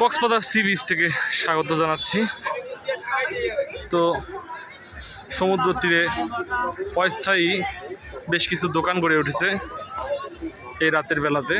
Cox's Bazar sea beach থেকে স্বাগত জানাচ্ছি। তো সমুদ্র তীরে অস্থায়ী বেশ কিছু দোকান গড়ে উঠেছে এই রাতের বেলাতে।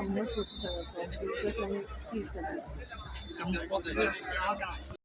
আমরা টাকা চাই আমি তিরিশ টাকা